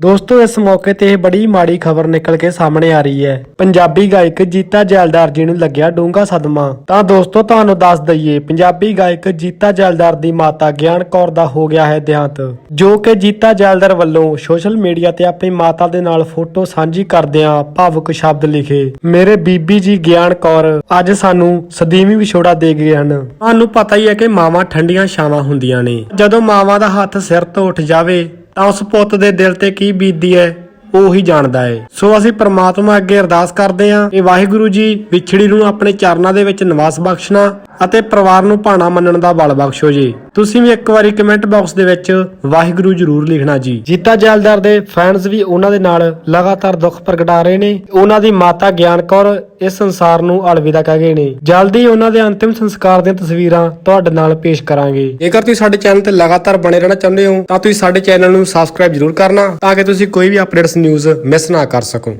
ਦੋਸਤੋ, ਇਸ ਮੌਕੇ ਤੇ ਇਹ ਬੜੀ ਮਾੜੀ ਖਬਰ ਨਿਕਲ ਕੇ ਸਾਹਮਣੇ ਆ ਰਹੀ ਹੈ। ਪੰਜਾਬੀ ਗਾਇਕ ਜੀਤਾ ਜੈਲਦਾਰ ਜੀ ਨੂੰ ਲੱਗਿਆ ਡੂੰਘਾ ਸਦਮਾ। ਤਾਂ ਦੋਸਤੋ, ਤੁਹਾਨੂੰ ਦੱਸ ਦਈਏ, ਪੰਜਾਬੀ ਗਾਇਕ ਜੀਤਾ ਜੈਲਦਾਰ ਦੀ ਮਾਤਾ ਗਿਆਨ ਕੌਰ ਦਾ ਹੋ ਗਿਆ ਹੈ ਦੇਹਾਂਤ। ਜੋ ਕਿ ਜੀਤਾ ਜੈਲਦਾਰ ਵੱਲੋਂ ਸੋਸ਼ਲ ਮੀਡੀਆ ਤੇ ਆਪਣੀ ਮਾਤਾ ਦੇ ਨਾਲ ਫੋਟੋ ਸਾਂਝੀ ਕਰਦਿਆਂ ਭਾਵੁਕ ਸ਼ਬਦ ਲਿਖੇ। ਮੇਰੇ ਬੀਬੀ ਜੀ ਗਿਆਨ ਕੌਰ, ਅੱਜ ਸਾਨੂੰ ਸਦੀਵੀ ਵਿਛੋੜਾ ਦੇ ਗਏ ਹਨ। ਤੁਹਾਨੂੰ ਪਤਾ ਹੀ ਹੈ ਕਿ ਮਾਵਾਂ ਠੰਡੀਆਂ ਛਾਵਾਂ ਹੁੰਦੀਆਂ ਨੇ। ਜਦੋਂ ਮਾਵਾਂ ਦਾ ਹੱਥ ਸਿਰ ਤੋਂ ਉੱਠ ਜਾਵੇ ਤਾਂ ਉਸ ਪੁੱਤ ਦੇ ਦਿਲ ਤੇ ਕੀ ਬੀਤਦੀ ਹੈ ਉਹ ਹੀ ਜਾਣਦਾ ਹੈ ਸੋ ਅਸੀਂ ਪ੍ਰਮਾਤਮਾ ਅੱਗੇ ਅਰਦਾਸ ਕਰਦੇ ਹਾਂ ਕਿ ਵਾਹਿਗੁਰੂ ਜੀ ਵਿਛੜੀ ਨੂੰ ਆਪਣੇ ਚਰਨਾਂ ਦੇ ਵਿੱਚ ਨਿਵਾਸ ਬਖਸ਼ਣਾ ਅਤੇ ਪਰਿਵਾਰ ਨੂੰ ਭਾਣਾ ਮੰਨਣ ਦਾ ਬਲ ਬਖਸ਼ੋ ਜੀ। ਤੁਸੀਂ ਵੀ ਇੱਕ ਵਾਰੀ ਕਮੈਂਟ ਬਾਕਸ ਦੇ ਵਿੱਚ ਵਾਹਿਗੁਰੂ ਜ਼ਰੂਰ ਲਿਖਣਾ ਜੀ। ਜੀਤਾ ਜੈਲਦਾਰ ਦੇ ਫੈਨਸ ਵੀ ਉਹਨਾਂ ਦੇ ਨਾਲ ਲਗਾਤਾਰ ਦੁੱਖ ਪ੍ਰਗਟਾ ਰਹੇ ਨੇ। ਉਹਨਾਂ ਦੀ ਮਾਤਾ ਗਿਆਨ ਕੌਰ ਇਸ ਸੰਸਾਰ ਨੂੰ ਅਲਵਿਦਾ ਕਹਿ ਗਏ ਨੇ। ਜਲਦੀ ਉਹਨਾਂ ਦੇ ਅੰਤਿਮ ਸੰਸਕਾਰ ਦੀਆਂ ਤਸਵੀਰਾਂ ਤੁਹਾਡੇ ਨਾਲ ਪੇਸ਼ ਕਰਾਂਗੇ। ਜੇਕਰ ਤੁਸੀਂ ਸਾਡੇ ਚੈਨਲ ਤੇ ਲਗਾਤਾਰ ਬਣੇ ਰਹਿਣਾ ਚਾਹੁੰਦੇ ਹੋ ਤਾਂ ਤੁਸੀਂ ਸਾਡੇ ਚੈਨਲ ਨੂੰ ਸਬਸਕ੍ਰਾਈਬ ਜ਼ਰੂਰ ਕਰਨਾ ਤਾਂ ਕਿ ਤੁਸੀਂ ਕੋਈ ਵੀ ਅਪਡੇਟਸ ਨਿਊਜ਼ ਮਿਸ ਨਾ ਕਰ ਸਕੋ।